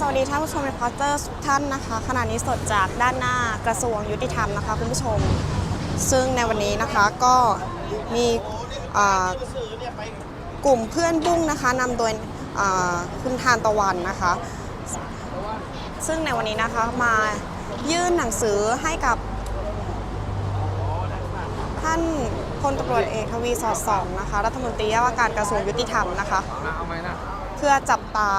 สวัสดีท่านผู้ชมในพอร์เตอร์ทุกท่านนะคะขณะนี้สดจากด้านหน้ากระทรวงยุติธรรมนะคะคุณผู้ชม ซึ่งในวันนี้นะคะก็มีกลุ่มเพื่อนบุ้งนะคะนำโดยคุณทานตะวันนะคะ ซึ่งในวันนี้นะคะมายื่นหนังสือให้กับท่านพลตรวจเอกทวีสอดสองนะคะรัฐมนตรีว่าการกระทรวงยุติธรรมนะคะเพื่อจับตา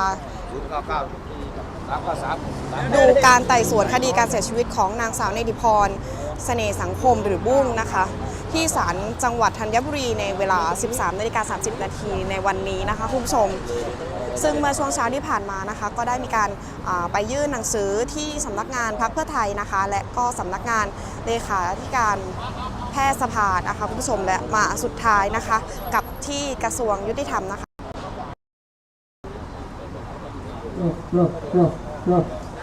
ดูการไต่สวนคดีการเสียชีวิตของนางสาวเนติพรเสน่ห์สังคมหรือบุ้งนะคะ ที่ศาลจังหวัดธัญบุรีในเวลา 13นาฬิกา30 นาทีในวันนี้นะคะคุณผู้ชม ซึ่งเมื่อช่วงเช้าที่ผ่านมานะคะ ก็ได้มีการไปยื่นหนังสือที่สำนักงานพรรคเพื่อไทยนะคะ และก็สำนักงานเลขาธิการแพทยสภานะคะคุณผู้ชมและมาสุดท้ายนะคะ กับที่กระทรวงยุติธรรมนะคะ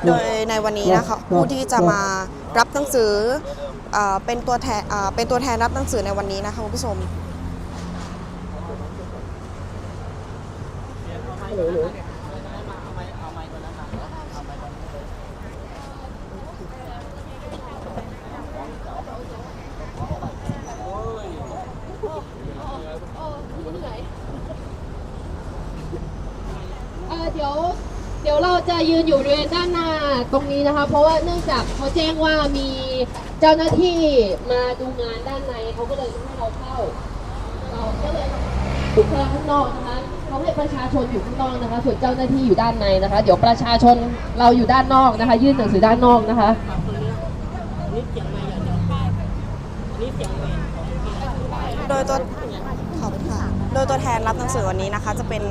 โดยในวันนี้นะคะผู้ที่จะมารับหนังสือเอ่อเป็นตัวแทนเอ่อเป็นตัวแทนรับหนังสือในวันนี้นะคะคุณผู้ชมเอ่อเดี๋ยว เดี๋ยวเราจะยืนอยู่บริเวณด้านหน้าตรงนี้นะคะ เพราะว่าเนื่องจากเขาแจ้งว่ามีเจ้าหน้าที่มาดูงานด้านในเขาก็เลยไม่ให้เราเข้า เราก็เลยอยู่ข้างนอกนะคะเขาให้ประชาชนอยู่ข้างนอกนะคะ ส่วนเจ้าหน้าที่อยู่ด้านในนะคะ เดี๋ยวประชาชนเราอยู่ด้านนอกนะคะ ยื่นหนังสือด้านนอกนะคะโดยตัวขอบคุณค่ะโดยตัวแทนรับหนังสือวันนี้นะคะ จะเป็น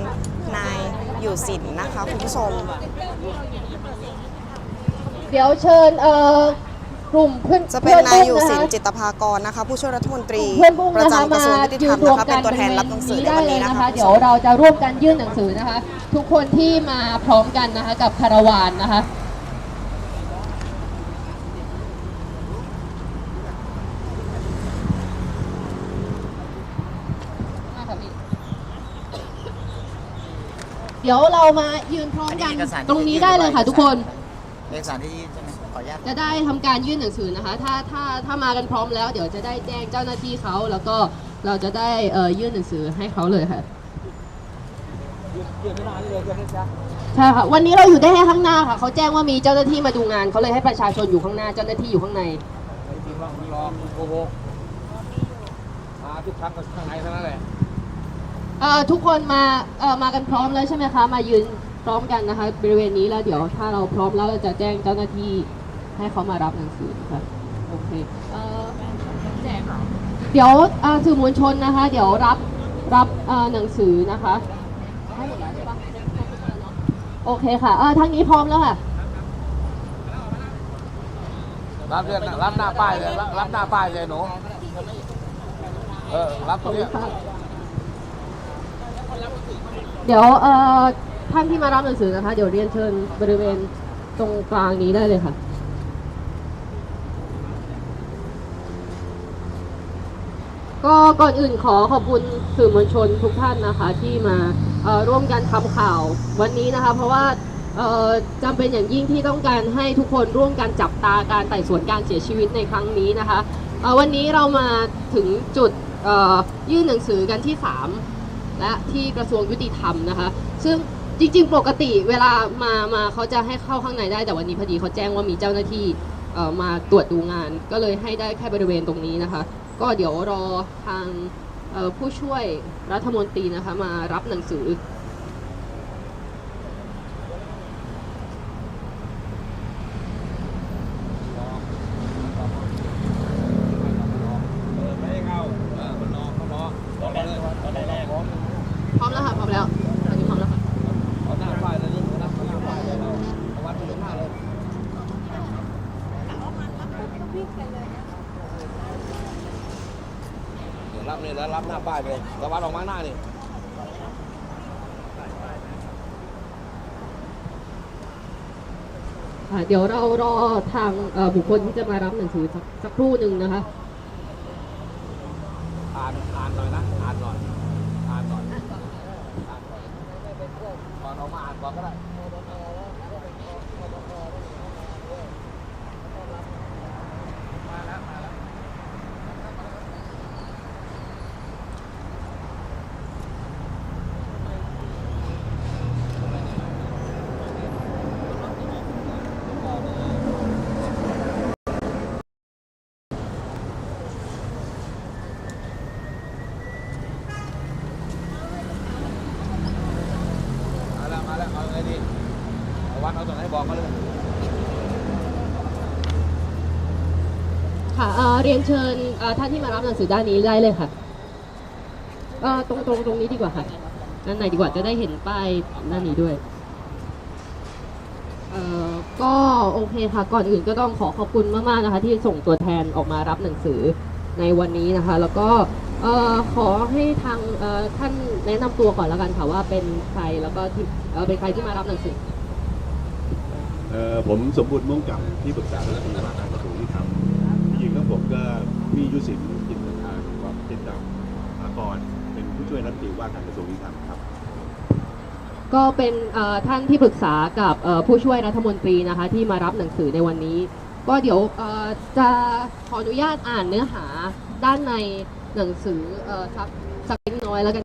นายอยู่สินนะคะคุณผู้ชม เดี๋ยวเชิญเอ่อกลุ่มเพื่อนจะเป็นนายอยู่พื่สินบุ้งะคะจิตภากรนะคะ ผู้ช่วยรัฐมนตรีเพื่อนบุ้งประนะคะจำกระมาทรวงยุติธยืรรมนรวมนะคะกัเป็นนตัวแทนรับหนังสือในได้วันเลยนี้นะนะคะ คะ เดี๋ยวเราจะร่วมกันยื่นหนังสือนะคะ ทุกคนที่มาพร้อมกันนะคะกับคาราวานนะคะ เดี๋ยวเรามายืนพร้อมกันอันนี้เอกสารที่ตรงนี้ได้เลยค่ะทุกคน เอกสารที่ยื่นใช่ไหมขออนุญาต จะได้ทำการยื่นหนังสือนะคะ ถ้าถ้าถ้ามากันพร้อมแล้ว เดี๋ยวจะได้แจ้งเจ้าหน้าที่เขาแล้วก็เราจะได้เอ่อยื่นหนังสือให้เขาเลยค่ะใช่ค่ะ วันนี้เราอยู่ได้แค่ข้างหน้าค่ะเขาแจ้งว่ามีเจ้าหน้าที่มาดูงานเขาเลยให้ประชาชนอยู่ข้างหน้าเจ้าหน้าที่อยู่ข้างในที่ว่างรอโกหกมาทุกครั้งก็ข้างในเท่านั้นแหละ เอ่อทุกคนมาเอ่อมากันพร้อมแล้วใช่ไหมคะ มายืนพร้อมกันนะคะ บริเวณนี้แล้วเดี๋ยวถ้าเราพร้อมแล้วเราจะแจ้งเจ้าหน้าที่ให้เขามารับหนังสือนะคะโอเคเอ่อเดี๋ยวเอ่อสื่อมวลชนนะคะ เดี๋ยวรับรับเอ่อหนังสือนะคะให้หมดแล้วใช่ปะโอเคค่ะเออทางนี้พร้อมแล้วค่ะ รับเนี่ยรับหน้าป้ายเลยรับรับหน้าป้ายเลยหนูเออรับตรงเนี้ย เดี๋ยวเอ่อท่านที่มารับหนังสือนะคะ เดี๋ยวเรียนเชิญบริเวณตรงกลางนี้ได้เลยค่ะ ก็ก่อนอื่นขอขอบคุณสื่อมวลชนทุกท่านนะคะ ที่มาร่วมกันทำข่าววันนี้นะคะ เพราะว่าจำเป็นอย่างยิ่งที่ต้องการให้ทุกคนร่วมกันจับตาการไต่สวนการเสียชีวิตในครั้งนี้นะคะวันนี้เรามาถึงจุดยื่นหนังสือกันที่ 3 และที่กระทรวงยุติธรรมนะคะ ซึ่งจริงๆ ปกติเวลามามาเขาจะให้เข้าข้างในได้แต่วันนี้พอดีเขาแจ้งว่ามีเจ้าหน้าที่มาตรวจดูงาน ก็เลยให้ได้แค่บริเวณตรงนี้นะคะ ก็เดี๋ยวรอทางผู้ช่วยรัฐมนตรีนะคะมารับหนังสือ ไม่ให้เข้าเออมันรอเขารอรอเลยตอนแรกพร้อม พร้อมแล้วค่ะพร้อมแล้วตอนนี้พร้อมแล้วค่ะ เอาหน้าป้ายเลยนี่หนูรับเอาหน้าป้ายเลยเราเอาวัดไปตรงหน้าเลยเดี๋ยวรับ บ้ายไปเลยตะวัดออกมาหน้านี่เดี๋ยวเรารอทางบุคคลที่จะมารับหนังสือสักครู่หนึ่งนะคะ อ่านอ่านหน่อยนะอ่านหน่อยอ่านหน่อยอ่านหน่อยก่อนออกมาอ่านก่อนก็ได้ มาแล้วมาแล้วเอาไงดีเอาวันเอาตรงไหนบอกมาเลย ค่ะ เรียนเชิญท่านที่มารับหนังสือด้านนี้ได้เลยค่ะตรงตรงตรงนี้ดีกว่าค่ะด้านไหนดีกว่าจะได้เห็นป้ายด้านนี้ด้วยเออก็โอเคค่ะก่อนอื่นก็ต้องขอขอบคุณมากๆนะคะ ที่ส่งตัวแทนออกมารับหนังสือในวันนี้นะคะ แล้วก็ขอให้ทางท่านแนะนำตัวก่อนแล้วกันค่ะว่าเป็นใครแล้วก็ที่เป็นใครที่มารับหนังสือผมสมบูรณ์ม่วงกับที่ปรึกษาคณะกรรมการ พี่ยุสินจินตนาความจินดำอากรเป็นผู้ช่วยรัฐมนตรีว่าการกระทรวงยุติธรรมครับ ก็เป็นเอ่อท่านที่ปรึกษากับเอ่อผู้ช่วยรัฐมนตรีนะคะที่มารับหนังสือในวันนี้ ก็เดี๋ยวเอ่อจะขออนุญาตอ่านเนื้อหาด้านในหนังสือเอ่อสักสักเล็กน้อยแล้วกัน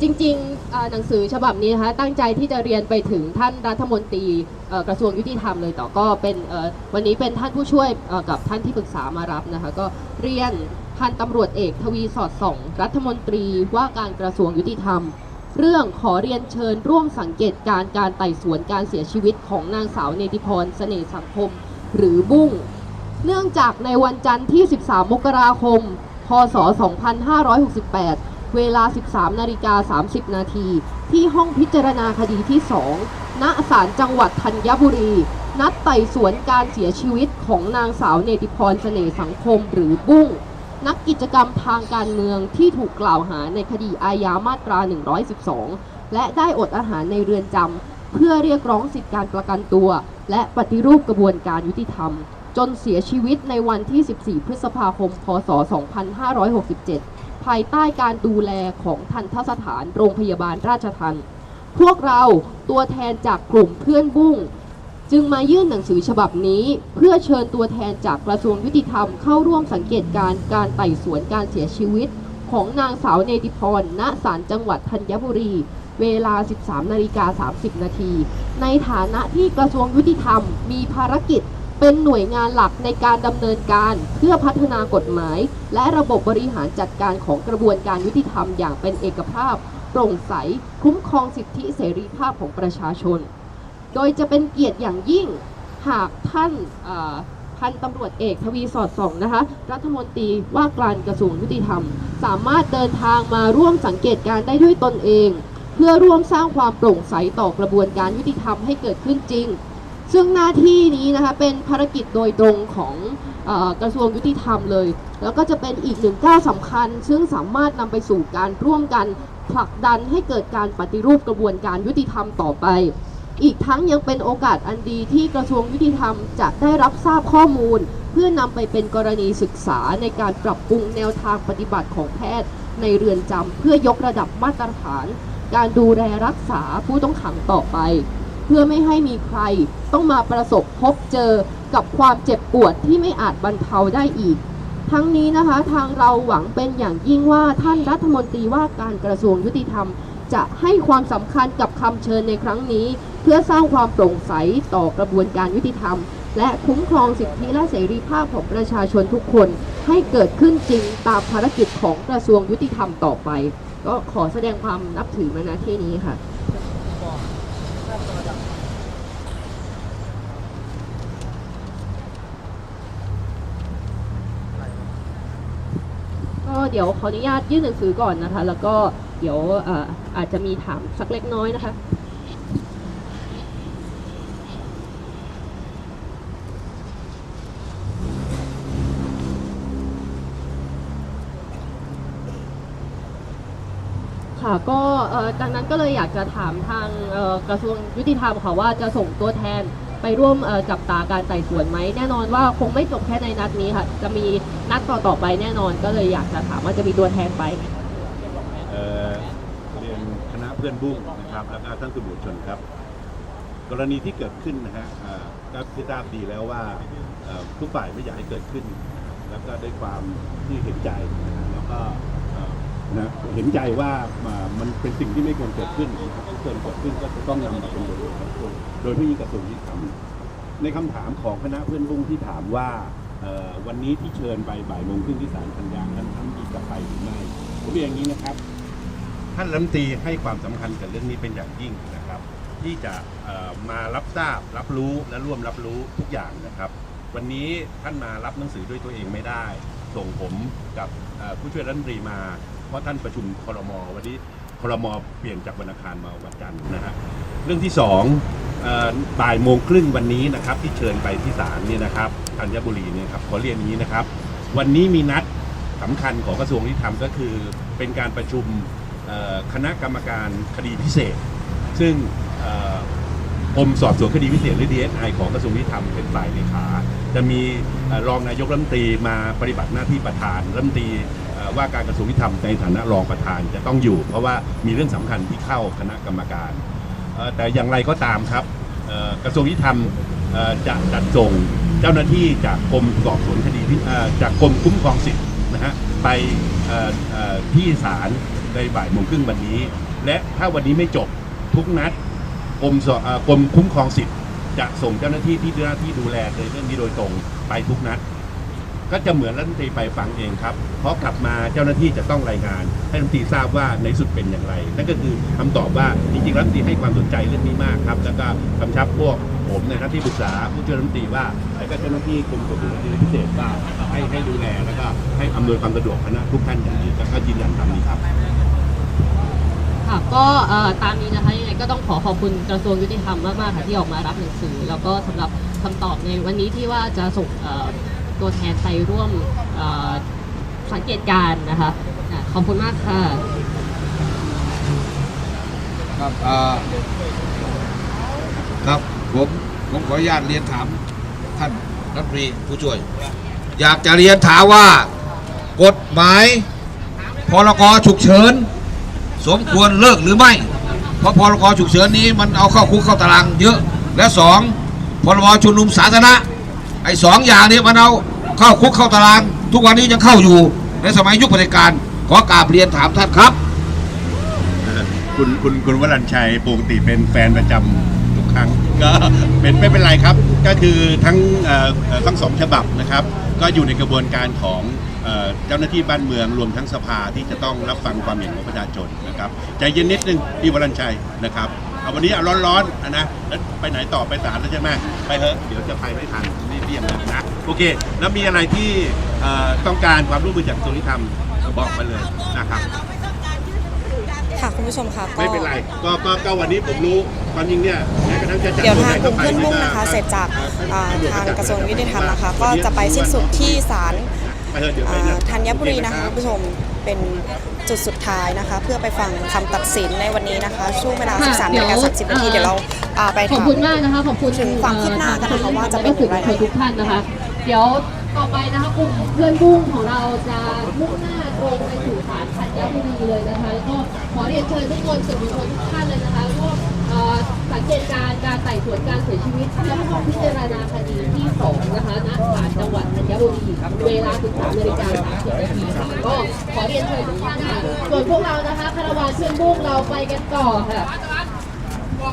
จริงๆ หนังสือฉบับนี้นะคะตั้งใจที่จะเรียนไปถึงท่านรัฐมนตรีกระทรวงยุติธรรมเลยต่อก็เป็นวันนี้เป็นท่านผู้ช่วยกับท่านที่ปรึกษามารับนะคะก็เรียนพันตำรวจเอกทวีสอดส่องรัฐมนตรีว่าการกระทรวงยุติธรรม เรื่องขอเรียนเชิญร่วมสังเกตการณ์การไต่สวนการเสียชีวิตของนางสาวเนติพรเสน่ห์สังคม หรือบุ้งเนื่องจากในวันจันทร์ที่ 13 มกราคม พศ 2568 เวลา 13 นาฬิกา 30 นาที ที่ห้องพิจารณาคดีที่ 2 ณ ศาลจังหวัดธัญบุรี นัดไต่สวนการเสียชีวิตของนางสาวเนติพรเสน่ห์สังคมหรือบุ้ง นักกิจกรรมทางการเมืองที่ถูกกล่าวหาในคดีอาญามาตรา 112 และได้อดอาหารในเรือนจำเพื่อเรียกร้องสิทธิการประกันตัว และปฏิรูปกระบวนการยุติธรรม จนเสียชีวิตในวันที่ 14 พฤษภาคม พศ 2567 ภายใต้การดูแลของทันทสถานโรงพยาบาลราชทันพวกเราตัวแทนจากกลุ่มเพื่อนบุ้ง จึงมายื่นหนังสือฉบับนี้ เพื่อเชิญตัวแทนจากกระทรวงยุติธรรมเข้าร่วมสังเกตการณ์การไต่สวนการเสียชีวิต ของนางสาวเนติพร ณศาลจังหวัดธัญบุรี เวลา 13 นาฬิกา 30 นาที ในฐานะที่กระทรวงยุติธรรมมีภารกิจ เป็นหน่วยงานหลักในการดำเนินการเพื่อพัฒนากฎหมาย และระบบบริหารจัดการของกระบวนการยุติธรรมอย่างเป็นเอกภาพโปร่งใส คุ้มครองสิทธิเสรีภาพของประชาชน โดยจะเป็นเกียรติอย่างยิ่งหากท่านพันตำรวจเอกทวีสอดส่องนะคะ รัฐมนตรีว่าการกระทรวงยุติธรรม สามารถเดินทางมาร่วมสังเกตการได้ด้วยตนเอง เพื่อร่วมสร้างความโปร่งใสต่อกระบวนการยุติธรรมให้เกิดขึ้นจริง ซึ่งหน้าที่นี้นะคะเป็นภารกิจโดยตรงของอกระทรวงยุติธรรมเลย แล้วก็จะเป็นอีกหนึ่งก้าวสำคัญ ซึ่งสามารถนำไปสู่การร่วมกันผลักดันให้เกิดการปฏิรูปกระบวนการยุติธรรมต่อไป อีกทั้งยังเป็นโอกาสอันดีที่กระทรวงยุติธรรมจะได้รับทราบข้อมูล เพื่อนำไปเป็นกรณีศึกษาในการปรับปรุงแนวทางปฏิบัติของแพทย์ ในเรือนจำเพื่อยกระดับมาตรฐาน การดูแลรักษาผู้ต้องขังต่อไป เพื่อไม่ให้มีใครต้องมาประสบพบเจอกับความเจ็บปวดที่ไม่อาจบรรเทาได้อีก ทั้งนี้นะคะทางเราหวังเป็นอย่างยิ่งว่าท่านรัฐมนตรีว่าการกระทรวงยุติธรรม จะให้ความสำคัญกับคำเชิญในครั้งนี้ เพื่อสร้างความโปร่งใสต่อกระบวนการยุติธรรม และคุ้มครองสิทธิและเสรีภาพของประชาชนทุกคน ให้เกิดขึ้นจริงตามภารกิจของกระทรวงยุติธรรมต่อไป ก็ขอแสดงความนับถือมาณที่นี้ค่ะ ก็ เดี๋ยวขออนุญาตยื่นหนังสือก่อนนะคะ แล้วก็เดี๋ยวออาจจะมีถามสักเล็กน้อยนะคะค่ะก็ดังนั้นก็เลยอยากจะถามทางกระทรวงยุติธรรมค่ะว่าจะส่งตัวแทน ไปร่วมจับตาการไต่สวนไหมแน่นอนว่าคงไม่จบแค่ในนัดนี้ค่ะจะมีนัดต่อๆไปแน่นอนก็เลยอยากจะถามว่าจะมีตัวแทนไปไหมเอ่อพื่อนบุ้งนะครับแล้วก็ท่านสื่อมวลชนครับ กรณีที่เกิดขึ้นนะฮะก็ที่ทราบดีแล้วว่าทุกฝ่ายไม่อยากให้เกิดขึ้น แล้วก็ด้วยความที่เห็นใจแล้วก็ นะเห็นใจว่ามันเป็นสิ่งที่ไม่ควรเกิดขึ้นนะครับที่ควรเกิดขึ้นก็จะต้องนำมาเป็นบทเรียนของคนโดยไม่มีกระทรวงยุติธรรมในคำถามของคณะเพื่อนบุ้งที่ถามว่าวันนี้ที่เชิญไปบ่ายโมงครึ่งที่ศาลพันยางนั้นท่านมีจะไปหรือไม่ผมเรียนอย่างนี้นะครับท่านรัฐมนตรีให้ความสำคัญกับเรื่องนี้เป็นอย่างยิ่งนะครับ ที่จะมารับทราบรับรู้และร่วมรับรู้ทุกอย่างนะครับ วันนี้ท่านมารับหนังสือด้วยตัวเองไม่ได้ ส่งผมกับผู้ช่วยรัฐมนตรีมา ราะท่านประชุมครมวันนี้ครมเปลี่ยนจากวันอังคารมาวันจันทร์นะฮะเรื่องที่สองเอ่อบ่ายโมงครึ่งวันนี้นะครับที่เชิญไปที่ศาลเนี่ยนะครับธัญบุรีเนี่ยครับขอเรียนอย่างนี้นะครับ วันนี้มีนัดสำคัญของกระทรวงยุติธรรมก็คือ เป็นการประชุมเอ่อคณะกรรมการคดีพิเศษ ซึ่งเอ่อ กรมสอบสวนคดีพิเศษหรือ DSI ของกระทรวงยุติธรรมเป็นฝ่ายเลขา จะมีเอ่อรองนายกรัฐมนตรีมาปฏิบัติหน้าที่ประธานรัฐมนตรี ว่าการกระทรวงยุติธรรมในฐานะรองประธานจะต้องอยู่ เพราะว่ามีเรื่องสำคัญที่เข้าคณะกรรมการ แต่อย่างไรก็ตามครับกระทรวงยุติธรรมจะจัดส่งเจ้าหน้าที่จากกรมสอบสวนคดีจากกรมคุ้มครองสิทธิ์นะฮะไปที่ศาลในบ่ายโมงครึ่งวันนี้ และถ้าวันนี้ไม่จบทุกนัดกรมสอ่อกรมคุ้มครองสิทธิ์จะส่งเจ้าหน้าที่ที่หน้าที่ดูแลในเรื่องนี้โดยตรงไปทุกนัด ก็จะเหมือนรัฐมนตรีไปฟังเองครับเพราะกลับมาเจ้าหน้าที่จะต้องรายงาน ให้รัฐมนตรีทราบว่าในสุดเป็นอย่างไร นั่นก็คือคำตอบว่าจริงๆรัฐมนตรีให้ความสนใจเรื่องนี้มากครับ แล้วก็กำชับพวกผมในหน้าที่ปรึกษาผู้ช่วยรัฐมนตรีว่าแล้วก็เจ้าหน้าที่กรมสอบสวนคดีพิเศษว่าให้ให้ดูแลแล้วก็ให้อำนวยความสะดวกคณะทุกท่านอย่างนี้แล้วก็ยืนยันตามนี้ครับค่ะก็ตามนี้นะคะยังไงก็ต้องขอขอบคุณกระทรวงยุติธรรมมากๆค่ะที่ออกมารับหนังสือ แล้วก็สำหรับคำตอบในวันนี้ที่ว่าจะส่งเตัวแทนไปร่วมสังเกตการนะคะขอบคุณมากค่ะครับครับผมผมขออนุญาตเรียนถามท่านรัฐมนตรีผู้ช่วย อยากจะเรียนถามว่า กฎหมายพรกฉุกเฉิน สมควรเลิกหรือไม่ เพราะพรกฉุกเฉินนี้มันเอาเข้าคุกเข้าตารางเยอะ และสองพรบชุมนุมสาธารณะ ไอ้สองอย่างนี้มันเอาเข้าคุกเข้าตาราง ทุกวันนี้ยังเข้าอยู่ในสมัยยุคปฏิการขอกราบเรียนถามท่านครับ คุณคุณคุณวรัญชัยปกติเป็นแฟนประจำทุกครั้ง ก็เป็นไม่เป็นไรครับ ก็คือทั้งเอ่อเอ่อทั้งสองฉบับนะครับ ก็อยู่ในกระบวนการของเอ่อเจ้าหน้าที่บ้านเมืองรวมทั้งสภาที่จะต้องรับฟังความเห็นของประชาชนนะครับใจเย็นนิดนึงพี่วรัญชัยนะครับ เอาวันนี้เอาร้อนๆอะนะแล้วไปไหนต่อไปศาลแล้วใช่ไหมไปเถอะเดี๋ยวจะไปไม่ทันรีบเรียบเลยนะโอเค แล้วมีอะไรที่เอ่อต้องการความร่วมมือจากกระทรวงยุติธรรมบอกมาเลยนะครับ ค่ะคุณผู้ชมค่ะก็ ไม่เป็นไรก็ก็ก็วันนี้ผมรู้ความจริงเนี่ยแม้กระทั่งจะจัดเดี๋ยวทางกตัลุ่มไหเพื่อนบุ้งนะคะ เสร็จจากอ่าทางกระทรวงยุติธรรมนะคะ ก็จะไปสิ้นสุดที่ศาล ไปเถอะเดี๋ยวไปอ่านะธัญบุรีนะคะคุณผู้ชมเป็นจุดสุดท้ายนะคะ เพื่อไปฟังคำตัดสินในวันนี้นะคะ ช่วงเวลา ค่ะ13นาฬิกา30นาทีเดี๋เดี๋ยยววเราอ่าไปขอบถาม คุณมากนะคะขอบคุณถึงความคืบหน้ากันนะคะว่าจะเป็นอย่างไรสื่อมวลชนทุกท่านนะคะ เดี๋ยว ต่อไปนะคะกลุ่มเพื่อนบุ้งของเราจะมุ่งหน้าตรงไปสู่ศาลธัญบุรีเลยนะคะแล้วก็ขอเรียนเชิญทุกคนสื่อมวลชนทุกท่านเลยนะคะร่วมเอ่อสังเกตการณ์การไต่สวนการเสียชีวิตและห้องพิจารณาคดีที่สองนะคะณศาลจังหวัดธัญบุรีเวลา13นาฬิกา30นาทีค่ะก็ขอเรียนเชิญทุกท่านค่ะส่วนพวกเรานะคะคารวานเพื่อนบุ้งเราไปกันต่อค่ะ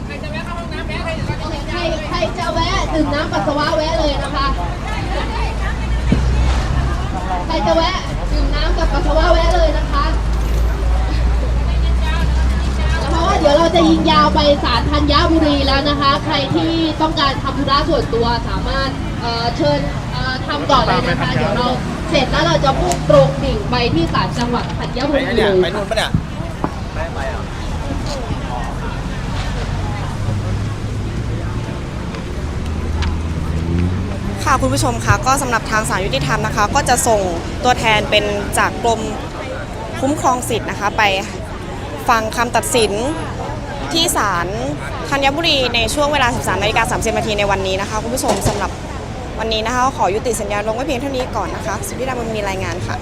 ใครจะแวะเข้าห้องน้ำแวะใครจะแวะดื่มน้ำปัสสาวะแวะเลยนะคะ ใครจะแวะดื่มน้ำกับปัสสาวะแวะเลยนะคะเพราะว่าเดี๋ยวเราจะยิงยาวไปศาลธัญบุรีแล้วนะคะ ใครที่ต้องการทำธุระส่วนตัวสามารถเอ่อเชิญเอ่อทำก่อนเลยนะคะเดี๋ยวเราเสร็จแล้วเราจะพุ่งตรงดิ่งไปที่ศาลจังหวัดธัญบุรี ไปนู่นปะเนี่ย ไม่ไปอะ ค่ะคุณผู้ชมคะก็สำหรับทางสารยุติธรรมนะคะ ก็จะส่งตัวแทนเป็นจากกรมคุ้มครองสิทธิ์นะคะ ไปฟังคำตัดสินที่ศาลธัญบุรีในช่วงเวลา 13นาฬิกา30นาทีในวันนี้นะคะ คุณผู้ชมสำหรับวันนี้นะคะ ขอยุติสัญญาลงไว้เพียงเท่านี้ก่อนนะคะ สุดที่ดาบุญมีรายงานค่ะ